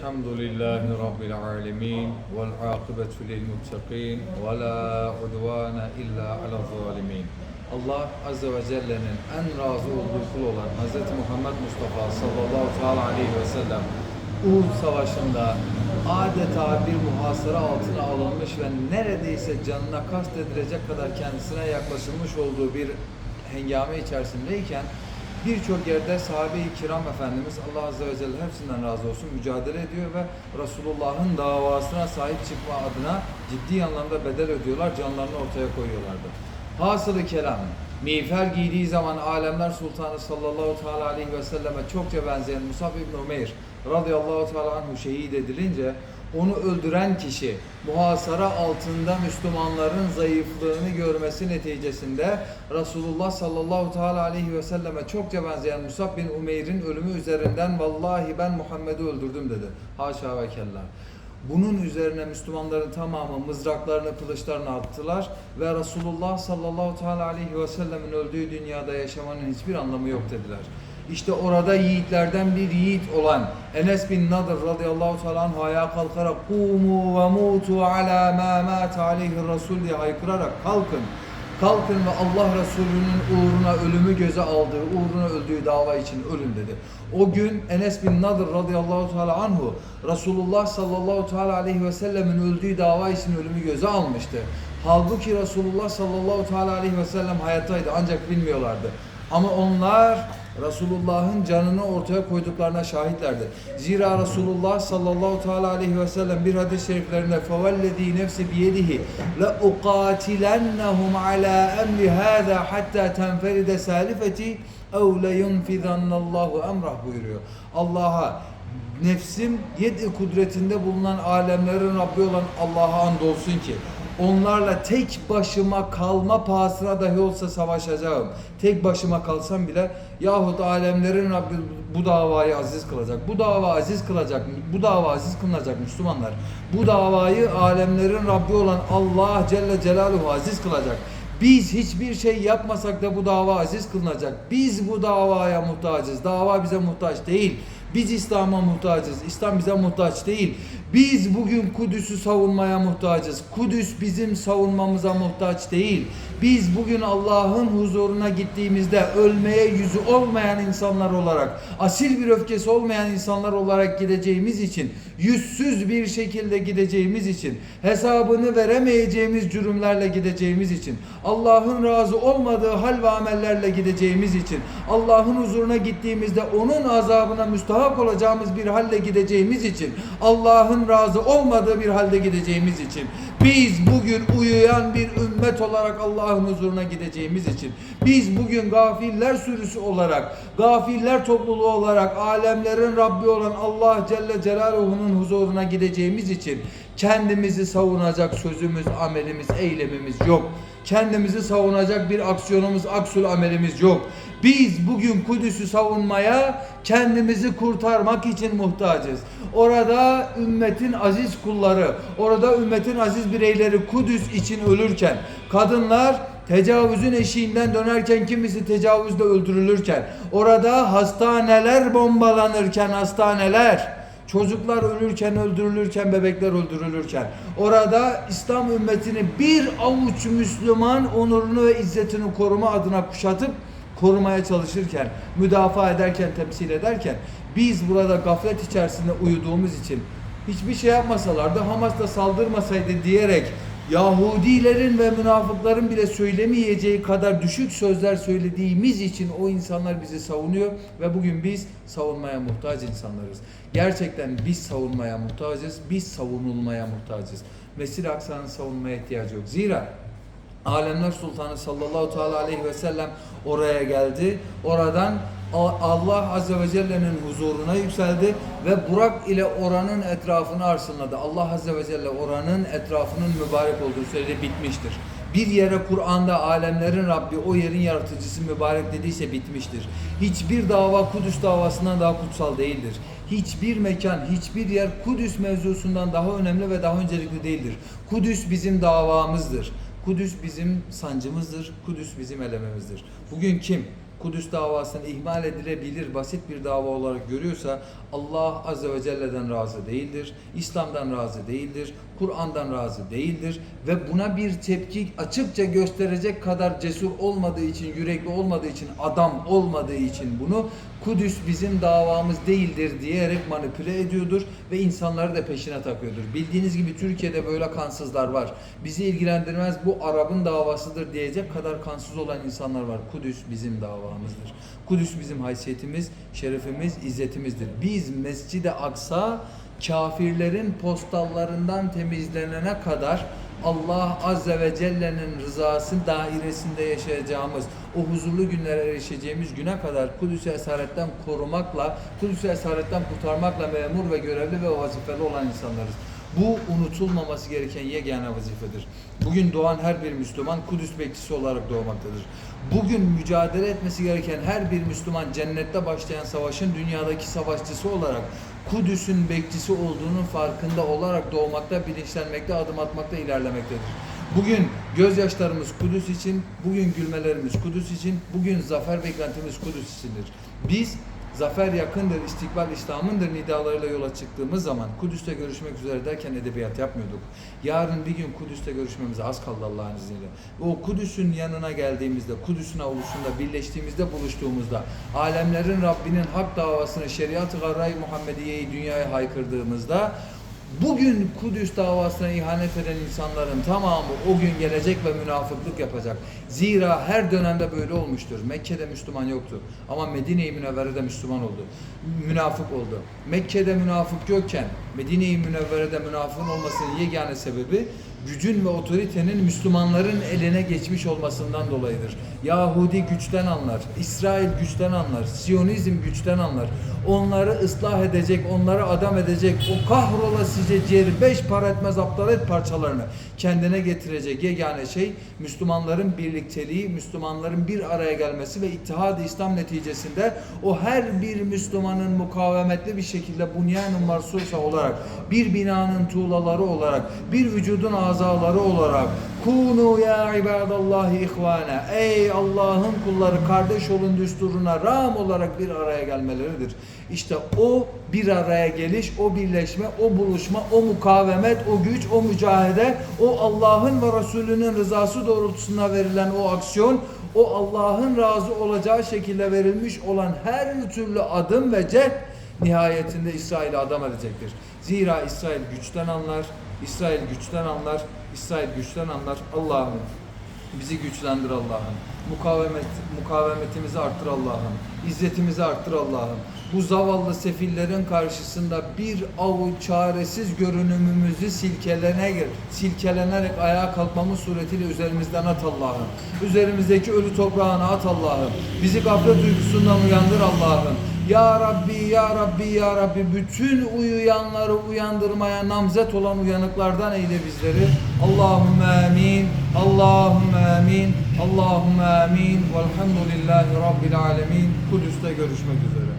الحمد لله رب العالمين والعاقبة للمتقين ولا عدوان إلا على الظالمين Allah Azze ve Celle'nin en razı olduğu kul olan Hz. Muhammed Mustafa sallallahu teala aleyhi ve sellem Uhud Savaşı'nda adeta bir muhasara altına alınmış ve neredeyse canına kast edilecek kadar kendisine yaklaşılmış olduğu bir hengame içerisindeyken birçok yerde sahabe-i kiram Efendimiz Allah Azze ve Celle hepsinden razı olsun mücadele ediyor ve Resulullah'ın davasına sahip çıkma adına ciddi anlamda bedel ödüyorlar, canlarını ortaya koyuyorlardı. Hasılı kelam, miğfer giydiği zaman alemler sultanı sallallahu teala aleyhi ve selleme çokça benzeyen Musab İbn Umeyr radıyallahu teala anhu şehit edilince onu öldüren kişi muhasara altında Müslümanların zayıflığını görmesi neticesinde Resulullah sallallahu teala aleyhi ve selleme çokça benzeyen Musab bin Umeyr'in ölümü üzerinden vallahi ben Muhammed'i öldürdüm dedi. Haşa ve kella. Bunun üzerine Müslümanların tamamı mızraklarını, kılıçlarını attılar ve Resulullah sallallahu teala aleyhi ve sellemin öldüğü dünyada yaşamanın hiçbir anlamı yok dediler. İşte orada yiğitlerden bir yiğit olan Enes bin Nadir radıyallahu teala ayağa kalkarak kumu ve mutu ala ma mat aleyhi Resul diye haykırarak kalkın. Kalkın ve Allah Resulü'nün uğruna ölümü göze aldığı, uğruna öldüğü dava için ölün dedi. O gün Enes bin Nadir radıyallahu teala anhu Resulullah sallallahu teala aleyhi ve sellemin öldüğü dava için ölümü göze almıştı. Halbuki Resulullah sallallahu teala aleyhi ve sellem hayattaydı ancak bilmiyorlardı. Ama onlar Resulullah'ın canını ortaya koyduklarına şahitlerdir. Zira Resulullah sallallahu teala aleyhi ve sellem bir hadis-i şeriflerinde fevellezî nefsi biyedihi la uqatilennahum ala emri hâzâ hatta tenferide sâlifeti ev le yunfizannallahu buyuruyor. Allah'a nefsim yedi kudretinde bulunan alemlerin Rabbi olan Allah'a andolsun ki onlarla tek başıma kalma pahasına dahi olsa savaşacağım. Tek başıma kalsam bile yahut alemlerin Rabbi bu davayı aziz kılacak. Bu dava aziz kılacak. Bu dava aziz kılınacak Müslümanlar. Bu davayı alemlerin Rabbi olan Allah Celle Celaluhu aziz kılacak. Biz hiçbir şey yapmasak da bu dava aziz kılınacak. Biz bu davaya muhtacız. Dava bize muhtaç değil. Biz İslam'a muhtacız. İslam bize muhtaç değil. Biz bugün Kudüs'ü savunmaya muhtacız. Kudüs bizim savunmamıza muhtaç değil. Biz bugün Allah'ın huzuruna gittiğimizde ölmeye yüzü olmayan insanlar olarak, asil bir öfkesi olmayan insanlar olarak gideceğimiz için, yüzsüz bir şekilde gideceğimiz için, hesabını veremeyeceğimiz cürümlerle gideceğimiz için, Allah'ın razı olmadığı hal ve amellerle gideceğimiz için, Allah'ın huzuruna gittiğimizde onun azabına müstahak olacağımız bir halle gideceğimiz için, Allah'ın razı olmadığı bir halde gideceğimiz için, biz bugün uyuyan bir ümmet olarak Allah'ın huzuruna gideceğimiz için, biz bugün gafiller sürüsü olarak, gafiller topluluğu olarak alemlerin Rabbi olan Allah Celle Celaluhu'nun huzuruna gideceğimiz için kendimizi savunacak sözümüz, amelimiz, eylemimiz yok. Kendimizi savunacak bir aksiyonumuz, aksul amelimiz yok. Biz bugün Kudüs'ü savunmaya, kendimizi kurtarmak için muhtacız. Orada ümmetin aziz kulları, orada ümmetin aziz bireyleri Kudüs için ölürken, kadınlar tecavüzün eşiğinden dönerken kimisi tecavüzle öldürülürken, orada hastaneler bombalanırken hastaneler, Çocuklar ölürken, öldürülürken, bebekler öldürülürken, orada İslam ümmetini bir avuç Müslüman onurunu ve izzetini koruma adına kuşatıp korumaya çalışırken, müdafaa ederken, temsil ederken biz burada gaflet içerisinde uyuduğumuz için hiçbir şey yapmasalardı Hamas da saldırmasaydı diyerek Yahudilerin ve münafıkların bile söylemeyeceği kadar düşük sözler söylediğimiz için o insanlar bizi savunuyor ve bugün biz savunmaya muhtaç insanlarız. Gerçekten biz savunmaya muhtacız, biz savunulmaya muhtacız. Mescid-i Aksa'nın savunmaya ihtiyacı yok. Zira Alemler Sultanı sallallahu teala aleyhi ve sellem oraya geldi. Oradan Allah Azze ve Celle'nin huzuruna yükseldi ve Burak ile oranın etrafını arsınladı. Allah Azze ve Celle oranın etrafının mübarek olduğu söyledi bitmiştir. Bir yere Kur'an'da alemlerin Rabbi o yerin yaratıcısı mübarek dediyse bitmiştir. Hiçbir dava Kudüs davasından daha kutsal değildir. Hiçbir mekan, hiçbir yer Kudüs mevzusundan daha önemli ve daha öncelikli değildir. Kudüs bizim davamızdır. Kudüs bizim sancımızdır. Kudüs bizim elememizdir. Bugün kim Kudüs davasını ihmal edilebilir basit bir dava olarak görüyorsa Allah Azze ve Celle'den razı değildir. İslam'dan razı değildir. Kur'an'dan razı değildir. Ve buna bir tepki açıkça gösterecek kadar cesur olmadığı için, yürekli olmadığı için, adam olmadığı için bunu Kudüs bizim davamız değildir diyerek manipüle ediyordur ve insanları da peşine takıyordur. Bildiğiniz gibi Türkiye'de böyle kansızlar var. Bizi ilgilendirmez bu Arap'ın davasıdır diyecek kadar kansız olan insanlar var. Kudüs bizim davamızdır. Kudüs bizim haysiyetimiz, şerefimiz, izzetimizdir. Biz Mescid-i Aksa kafirlerin postallarından temizlenene kadar Allah Azze ve Celle'nin rızası dairesinde yaşayacağımız, o huzurlu günlere erişeceğimiz güne kadar Kudüs'ü esaretten korumakla, Kudüs'ü esaretten kurtarmakla memur ve görevli ve vazifeli olan insanlarız. Bu unutulmaması gereken yegane vazifedir. Bugün doğan her bir Müslüman Kudüs bekçisi olarak doğmaktadır. Bugün mücadele etmesi gereken her bir Müslüman cennette başlayan savaşın dünyadaki savaşçısı olarak Kudüs'ün bekçisi olduğunun farkında olarak doğmakta, bilinçlenmekte, adım atmakta ilerlemektedir. Bugün gözyaşlarımız Kudüs için, bugün gülmelerimiz Kudüs için, bugün zafer beklentimiz Kudüs içindir. Biz zafer yakındır, istikbal İslam'ındır nidalarıyla yola çıktığımız zaman Kudüs'te görüşmek üzere derken edebiyat yapmıyorduk. Yarın bir gün Kudüs'te görüşmemize az kaldı Allah'ın izniyle. O Kudüs'ün yanına geldiğimizde, Kudüs'ün avlusunda birleştiğimizde, buluştuğumuzda, alemlerin Rabbinin hak davasını, şeriat-ı garra-i Muhammediye'yi dünyaya haykırdığımızda Bugün Kudüs davasına ihanet eden insanların tamamı o gün gelecek ve münafıklık yapacak. Zira her dönemde böyle olmuştur. Mekke'de Müslüman yoktu ama Medine-i Münevvere'de Müslüman oldu. Münafık oldu. Mekke'de münafık yokken Medine-i Münevvere'de münafığın olmasının yegane sebebi gücün ve otoritenin Müslümanların eline geçmiş olmasından dolayıdır. Yahudi güçten anlar, İsrail güçten anlar, Siyonizm güçten anlar. Onları ıslah edecek, onları adam edecek, o kahrolasıca ciğeri beş para etmez aptal et parçalarını kendine getirecek yegane şey Müslümanların birlikteliği, Müslümanların bir araya gelmesi ve ittihad-ı İslam neticesinde o her bir Müslümanın mukavemetli bir şekilde bunyan-ı marsusa olarak, bir binanın tuğlaları olarak, bir vücudun azaları olarak Kunu ya ibadallahi ihvane. Ey Allah'ın kulları kardeş olun düsturuna ram olarak bir araya gelmeleridir. İşte o bir araya geliş, o birleşme, o buluşma, o mukavemet, o güç, o mücadele, o Allah'ın ve Resulünün rızası doğrultusunda verilen o aksiyon, o Allah'ın razı olacağı şekilde verilmiş olan her türlü adım ve cehd nihayetinde İsrail'i adam edecektir. Zira İsrail güçten anlar, İsrail güçten anlar, İsrail güçten anlar. Allah'ım bizi güçlendir Allah'ım. Mukavemet, mukavemetimizi arttır Allah'ım. İzzetimizi arttır Allah'ım. Bu zavallı sefillerin karşısında bir avuç çaresiz görünümümüzü silkelene, silkelenerek ayağa kalkmamız suretiyle üzerimizden at Allah'ım. Üzerimizdeki ölü toprağını at Allah'ım. Bizi gaflet uykusundan uyandır Allah'ım. Ya Rabbi, Ya Rabbi, Ya Rabbi bütün uyuyanları uyandırmaya namzet olan uyanıklardan eyle bizleri. Allahümme amin, Allahümme amin, Allahümme amin. Velhamdülillahi Rabbil alemin. Kudüs'te görüşmek üzere.